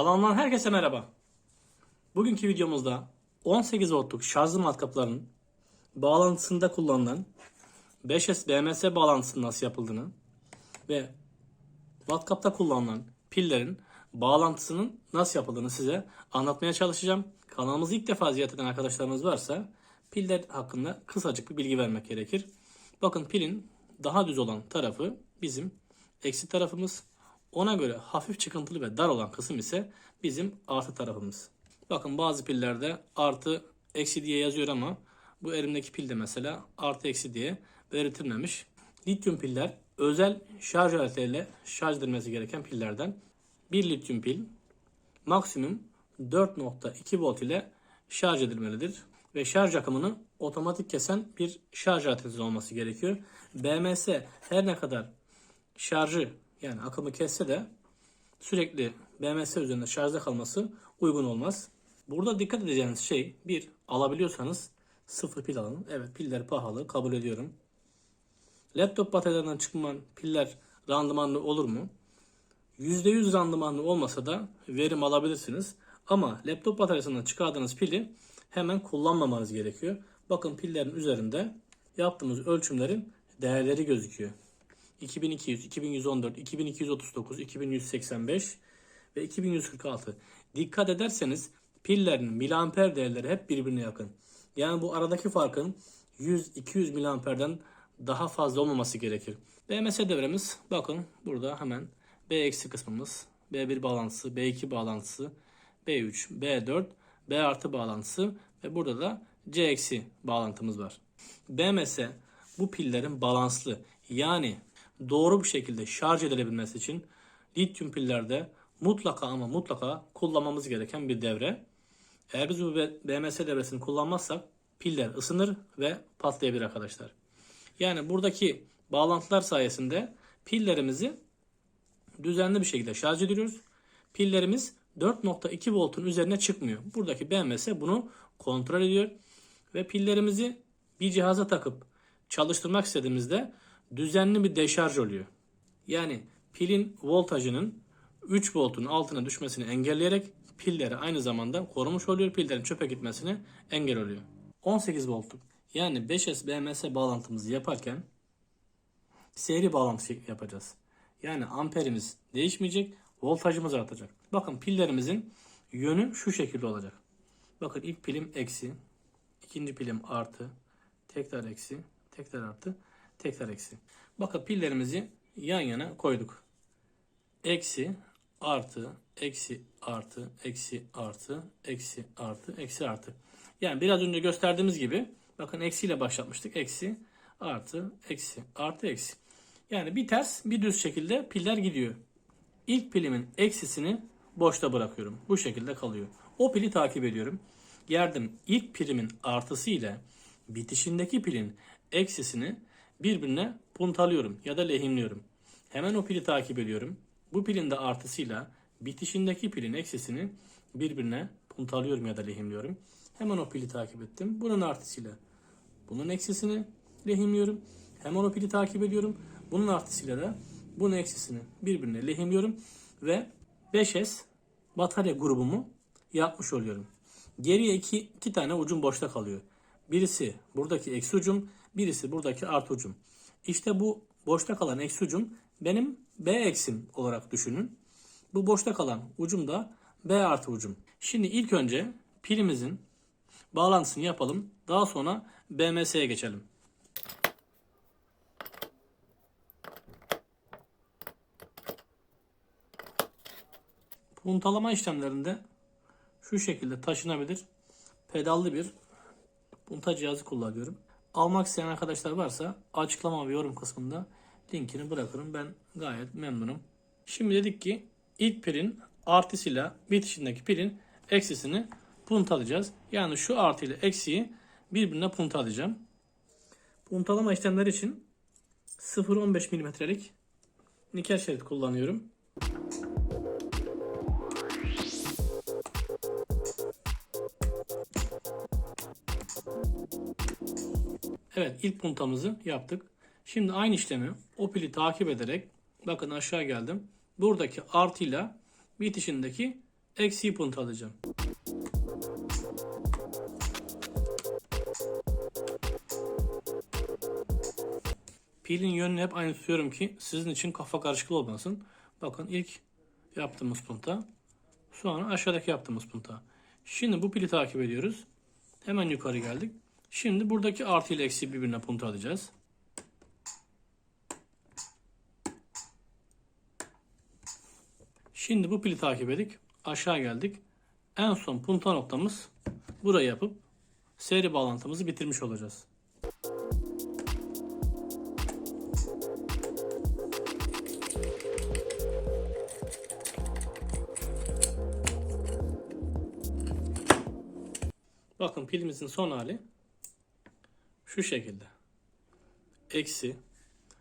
Kanalımdan herkese merhaba. Bugünkü videomuzda 18 voltluk şarjlı matkapların bağlantısında kullanılan 5S BMS bağlantısının nasıl yapıldığını ve matkapta kullanılan pillerin bağlantısının nasıl yapıldığını size anlatmaya çalışacağım. Kanalımızı ilk defa ziyaret eden arkadaşlarımız varsa piller hakkında kısacık bir bilgi vermek gerekir. Bakın pilin daha düz olan tarafı bizim eksi tarafımız. Ona göre hafif çıkıntılı ve dar olan kısım ise bizim artı tarafımız. Bakın bazı pillerde artı eksi diye yazıyor ama bu elimdeki pilde mesela artı eksi diye belirtilmemiş. Lityum piller özel şarj aletleriyle şarj edilmesi gereken pillerden. Bir lityum pil maksimum 4.2 volt ile şarj edilmelidir. Ve şarj akımını otomatik kesen bir şarj aletiniz olması gerekiyor. BMS her ne kadar şarjı yani akımı kesse de sürekli BMS üzerinde şarjda kalması uygun olmaz. Burada dikkat edeceğiniz şey bir alabiliyorsanız sıfır pil alın. Evet piller pahalı kabul ediyorum. Laptop bataryalarından çıkman piller randımanlı olur mu? %100 randımanlı olmasa da verim alabilirsiniz. Ama laptop bataryasından çıkardığınız pili hemen kullanmamanız gerekiyor. Bakın pillerin üzerinde yaptığımız ölçümlerin değerleri gözüküyor. 2200, 2114, 2239, 2185 ve 2146. Dikkat ederseniz pillerin miliamper değerleri hep birbirine yakın. Yani bu aradaki farkın 100-200 miliamperden daha fazla olmaması gerekir. BMS devremiz bakın burada hemen B eksi kısmımız, B1 bağlantısı, B2 bağlantısı, B3, B4, B artı bağlantısı ve burada da C eksi bağlantımız var. BMS bu pillerin balanslı yani doğru bir şekilde şarj edilebilmesi için lityum pillerde mutlaka ama mutlaka kullanmamız gereken bir devre. Eğer biz bu BMS devresini kullanmazsak piller ısınır ve patlayabilir arkadaşlar. Yani buradaki bağlantılar sayesinde pillerimizi düzenli bir şekilde şarj ediyoruz. Pillerimiz 4.2 voltun üzerine çıkmıyor. Buradaki BMS bunu kontrol ediyor ve pillerimizi bir cihaza takıp çalıştırmak istediğimizde düzenli bir deşarj oluyor. Yani pilin voltajının 3 voltun altına düşmesini engelleyerek pilleri aynı zamanda korumuş oluyor. Pillerin çöpe gitmesine engel oluyor. 18 voltluk yani 5S BMS bağlantımızı yaparken seri bağlantı yapacağız. Yani amperimiz değişmeyecek, voltajımız artacak. Bakın pillerimizin yönü şu şekilde olacak. Bakın ilk pilim eksi, ikinci pilim artı, tekrar eksi, tekrar artı, tekrar eksi. Bakın pillerimizi yan yana koyduk. Eksi, artı, eksi, artı, eksi, artı, eksi, artı, eksi, artı. Yani biraz önce gösterdiğimiz gibi bakın eksiyle başlatmıştık. Eksi, artı, eksi, artı, eksi. Yani bir ters bir düz şekilde piller gidiyor. İlk pilimin eksisini boşta bırakıyorum. Bu şekilde kalıyor. O pili takip ediyorum. Geldim ilk pilimin artısı ile bitişindeki pilin eksisini birbirine puntalıyorum ya da lehimliyorum. Hemen o pili takip ediyorum. Bu pilin de artısıyla bitişindeki pilin eksisini birbirine puntalıyorum ya da lehimliyorum. Hemen o pili takip ettim. Bunun artısıyla bunun eksisini lehimliyorum. Hemen o pili takip ediyorum. Bunun artısıyla da bunun eksisini birbirine lehimliyorum ve 5S batarya grubumu yapmış oluyorum. Geriye iki, iki tane ucum boşta kalıyor. Birisi buradaki eksi ucum, birisi buradaki artı ucum. İşte bu boşta kalan eksi ucum benim B eksim olarak düşünün. Bu boşta kalan ucum da B artı ucum. Şimdi ilk önce pilimizin bağlantısını yapalım. Daha sonra BMS'ye geçelim. Puntalama işlemlerinde şu şekilde taşınabilir pedallı bir punta cihazı kullanıyorum. Almak isteyen arkadaşlar varsa açıklama ve yorum kısmında linkini bırakırım. Ben gayet memnunum. Şimdi dedik ki ilk pilin artısıyla bitişindeki pilin eksisini puntalayacağız. Yani şu artı ile eksiyi birbirine puntalayacağım. Puntalama işlemleri için 0.15 mm'lik nikel şerit kullanıyorum. Evet ilk puntamızı yaptık. Şimdi aynı işlemi o pili takip ederek bakın aşağı geldim. Buradaki artıyla bitişindeki eksiği puntolayacağım. Pilin yönünü hep aynı tutuyorum ki sizin için kafa karışıklığı olmasın. Bakın ilk yaptığımız punta. Sonra aşağıdaki yaptığımız punta. Şimdi bu pili takip ediyoruz. Hemen yukarı geldik. Şimdi buradaki artı ile eksi birbirine punta alacağız. Şimdi bu pili takip ettik. Aşağı geldik. En son punta noktamız burayı yapıp seri bağlantımızı bitirmiş olacağız. Bakın pilimizin son hali şu şekilde. Eksi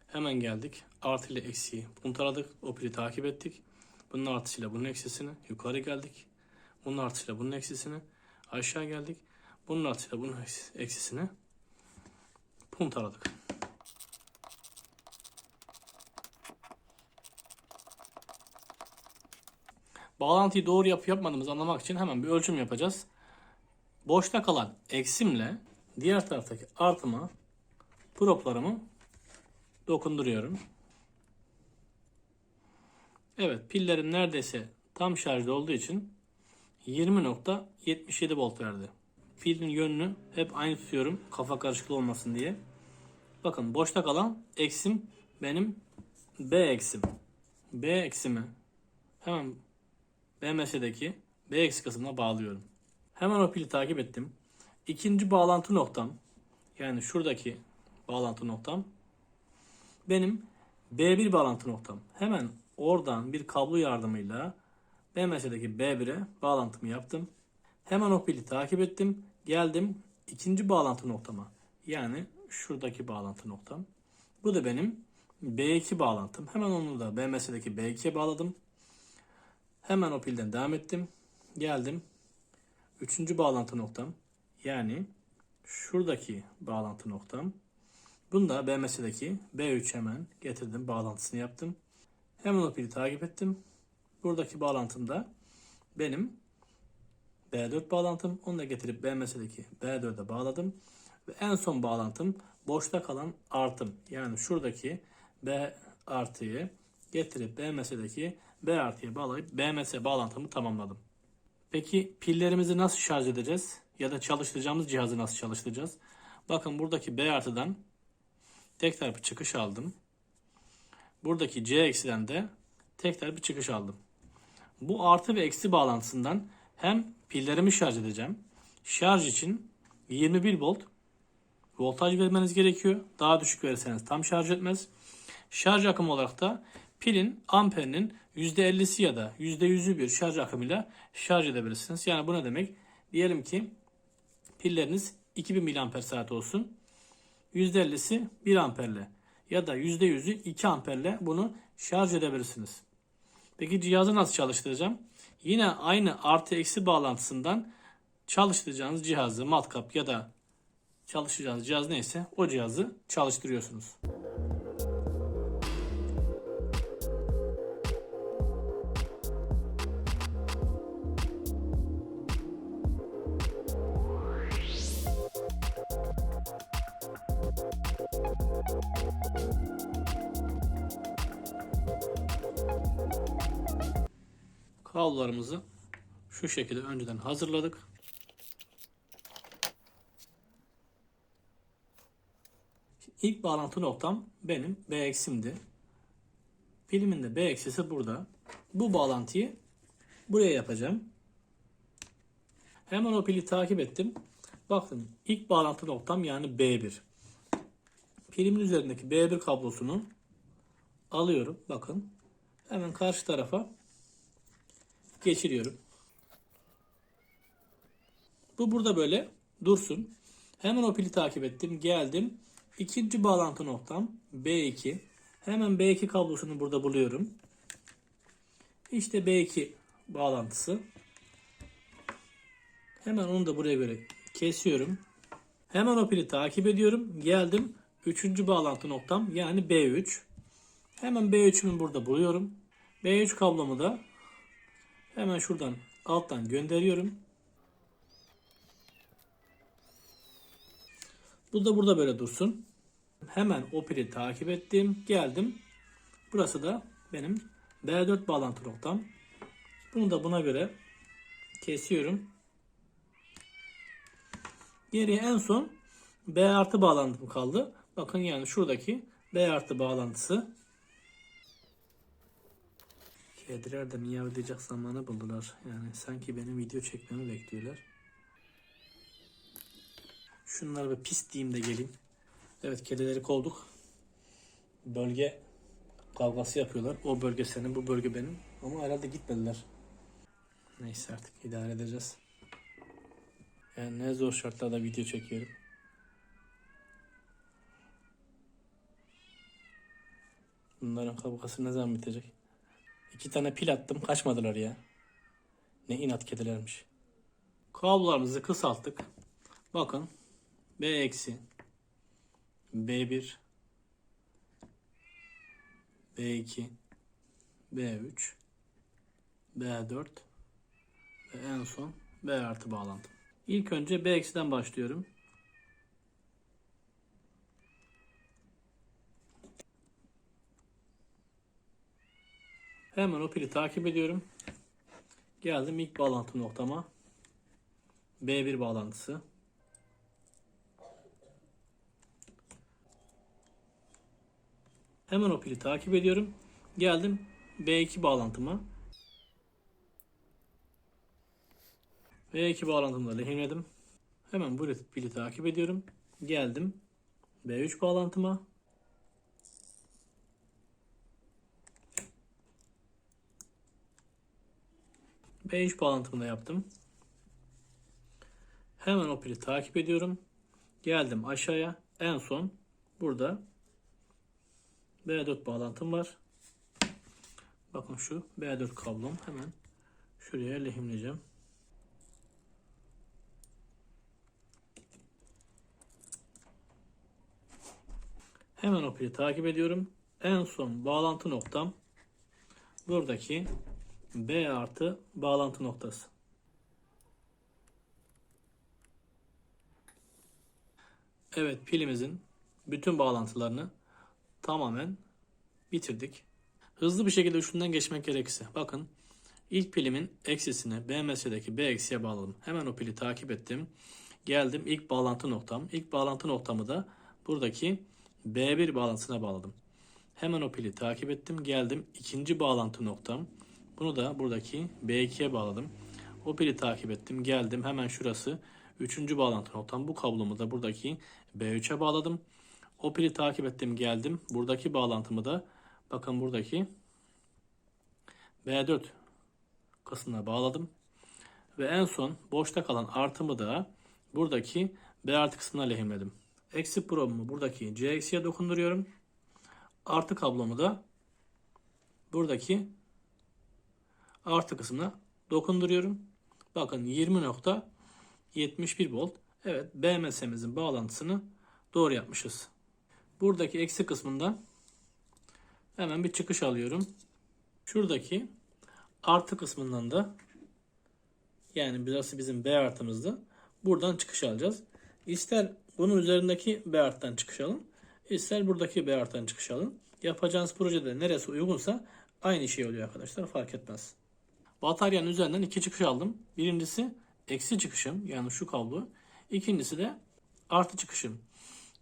hemen geldik. Artı ile eksiyi puntaladık. O pili takip ettik. Bunun artısıyla bunun eksisini yukarı geldik. Bunun artısıyla bunun eksisini aşağı geldik. Bunun artısıyla bunun eksi- eksisini puntaladık. Bağlantıyı doğru yapıp yapmadığımızı anlamak için hemen bir ölçüm yapacağız. Boşta kalan eksimle diğer taraftaki artıma proplarımı dokunduruyorum. Evet pillerim neredeyse tam şarjda olduğu için 20.77 volt verdi. Pilin yönünü hep aynı tutuyorum kafa karışıklığı olmasın diye. Bakın boşta kalan eksim benim B eksim. B eksimi hemen BMS'deki B eksi kısmına bağlıyorum. Hemen o pili takip ettim. İkinci bağlantı noktam yani şuradaki bağlantı noktam benim B1 bağlantı noktam. Hemen oradan bir kablo yardımıyla BMS'deki B1'e bağlantımı yaptım. Hemen o pili takip ettim. Geldim ikinci bağlantı noktama. Yani şuradaki bağlantı noktam. Bu da benim B2 bağlantım. Hemen onu da BMS'deki B2'ye bağladım. Hemen o pilden devam ettim. Geldim. Üçüncü bağlantı noktam. Yani şuradaki bağlantı noktam. Bunu da BMS'deki B3 hemen getirdim. Bağlantısını yaptım. Hemen o pili takip ettim. Buradaki bağlantım da benim B4 bağlantım. Onu da getirip BMS'deki B4'e bağladım. Ve en son bağlantım boşta kalan artım. Yani şuradaki B artıyı getirip BMS'deki B artıya bağlayıp BMS bağlantımı tamamladım. Peki pillerimizi nasıl şarj edeceğiz? Ya da çalıştıracağımız cihazı nasıl çalıştıracağız? Bakın buradaki B artıdan tek tarafı çıkış aldım. Buradaki C eksiden de tek tarafı çıkış aldım. Bu artı ve eksi bağlantısından hem pillerimi şarj edeceğim. Şarj için 21 volt voltaj vermeniz gerekiyor. Daha düşük verirseniz tam şarj etmez. Şarj akımı olarak da pilin amperinin %50'si ya da %100'ü bir şarj akımıyla şarj edebilirsiniz. Yani bu ne demek? Diyelim ki pilleriniz 2000 mAh olsun. %50'si 1 amperle ya da %100'ü 2 amperle bunu şarj edebilirsiniz. Peki cihazı nasıl çalıştıracağım? Yine aynı artı eksi bağlantısından çalıştıracağınız cihazı matkap ya da çalışacağınız cihaz neyse o cihazı çalıştırıyorsunuz. Kablolarımızı şu şekilde önceden hazırladık. İlk bağlantı noktam benim B eksimdi. Pilimin de B eksisi burada. Bu bağlantıyı buraya yapacağım. Hemen o pili takip ettim. Baktım ilk bağlantı noktam yani B1. Pilimin üzerindeki B1 kablosunu alıyorum. Bakın. Hemen karşı tarafa geçiriyorum. Bu burada böyle dursun. Hemen o pili takip ettim. Geldim. İkinci bağlantı noktam B2. Hemen B2 kablosunu burada buluyorum. İşte B2 bağlantısı. Hemen onu da buraya göre kesiyorum. Hemen o pili takip ediyorum. Geldim. Üçüncü bağlantı noktam yani B3. Hemen B3'ümü burada buluyorum. B3 kablomu da hemen şuradan alttan gönderiyorum. Bu da burada böyle dursun. Hemen o pili takip ettim. Geldim. Burası da benim B4 bağlantı noktam. Bunu da buna göre kesiyorum. Geriye en son B artı bağlantım kaldı. Bakın yani şuradaki B artı bağlantısı. Kediler de miyavlayacak zamanı buldular. Yani sanki benim video çekmemi bekliyorlar. Şunları bir pis diyeyim de geleyim. Evet kedileri kovduk. Bölge kavgası yapıyorlar. O bölge senin, bu bölge benim. Ama herhalde gitmediler. Neyse artık idare edeceğiz. Yani ne zor şartlarda video çekiyorum. Bunların kavgası ne zaman bitecek? İki tane pil attım kaçmadılar ya. Ne inat kedilermiş. Kablolarımızı kısalttık. Bakın B eksi B1 B2 B3 B4 ve en son B artı bağlantı. İlk önce B eksiden başlıyorum. Hemen o pili takip ediyorum. Geldim ilk bağlantı noktama. B1 bağlantısı. Hemen o pili takip ediyorum. Geldim B2 bağlantıma. B2 bağlantımda lehimledim. Hemen bu pili takip ediyorum. Geldim B3 bağlantıma. B3 bağlantımı yaptım. Hemen o pili takip ediyorum. Geldim aşağıya. En son burada B4 bağlantım var. Bakın şu B4 kablom. Hemen şuraya lehimleyeceğim. Hemen o pili takip ediyorum. En son bağlantı noktam buradaki B artı bağlantı noktası. Evet pilimizin bütün bağlantılarını tamamen bitirdik. Hızlı bir şekilde üstünden geçmek gerekirse bakın ilk pilimin eksisini BMS'deki B eksiye bağladım. Hemen o pili takip ettim. Geldim ilk bağlantı noktam. İlk bağlantı noktamı da buradaki B1 bağlantısına bağladım. Hemen o pili takip ettim. Geldim ikinci bağlantı noktam. Bunu da buradaki B2'ye bağladım. O pili takip ettim. Geldim hemen şurası. Üçüncü bağlantı noktam. Bu kablomu da buradaki B3'e bağladım. O pili takip ettim. Geldim. Buradaki bağlantımı da bakın buradaki B4 kısmına bağladım. Ve en son boşta kalan artımı da buradaki B artı kısmına lehimledim. Eksi probumu buradaki C eksiye dokunduruyorum. Artı kablomu da buradaki artı kısmına dokunduruyorum. Bakın 20.71 volt. Evet BMS'mizin bağlantısını doğru yapmışız. Buradaki eksi kısmından hemen bir çıkış alıyorum. Şuradaki artı kısmından da yani burası bizim B artımızdı. Buradan çıkış alacağız. İster bunun üzerindeki B arttan çıkış alın. ister buradaki B arttan çıkış alın. Yapacağınız projede neresi uygunsa aynı şey oluyor arkadaşlar. Fark etmez. Bataryanın üzerinden iki çıkış aldım. Birincisi eksi çıkışım yani şu kablo. İkincisi de artı çıkışım.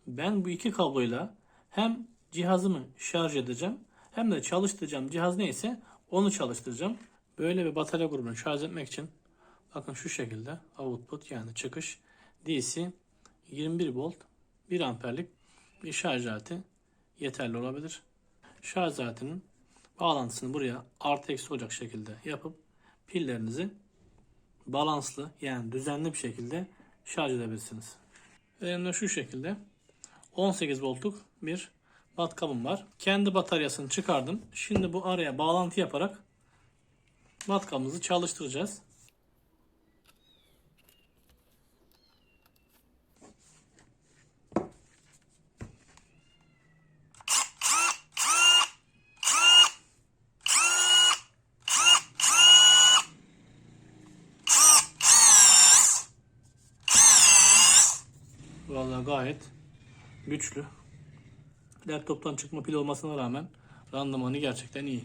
Ben bu iki kabloyla hem cihazımı şarj edeceğim hem de çalıştıracağım cihaz neyse onu çalıştıracağım. Böyle bir batarya grubunu şarj etmek için bakın şu şekilde output yani çıkış DC 21 volt 1 amperlik bir şarj aleti yeterli olabilir. Şarj aletinin bağlantısını buraya artı eksi olacak şekilde yapıp pillerinizi balanslı yani düzenli bir şekilde şarj edebilirsiniz. Elimde şu şekilde 18 voltluk bir matkabım var. Kendi bataryasını çıkardım. Şimdi bu araya bağlantı yaparak matkabımızı çalıştıracağız. Güçlü. Laptoptan çıkma pil olmasına rağmen randımanı gerçekten iyi.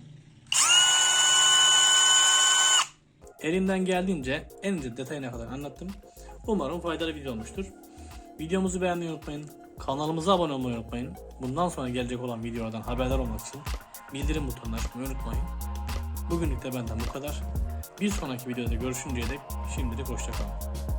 Elimden geldiğince en ince detayına kadar anlattım. Umarım faydalı video olmuştur. Videomuzu beğenmeyi unutmayın. Kanalımıza abone olmayı unutmayın. Bundan sonra gelecek olan videolardan haberdar olmak için bildirim butonunu açmayı unutmayın. Bugünlük de benden bu kadar. Bir sonraki videoda görüşünceye dek şimdilik hoşçakalın.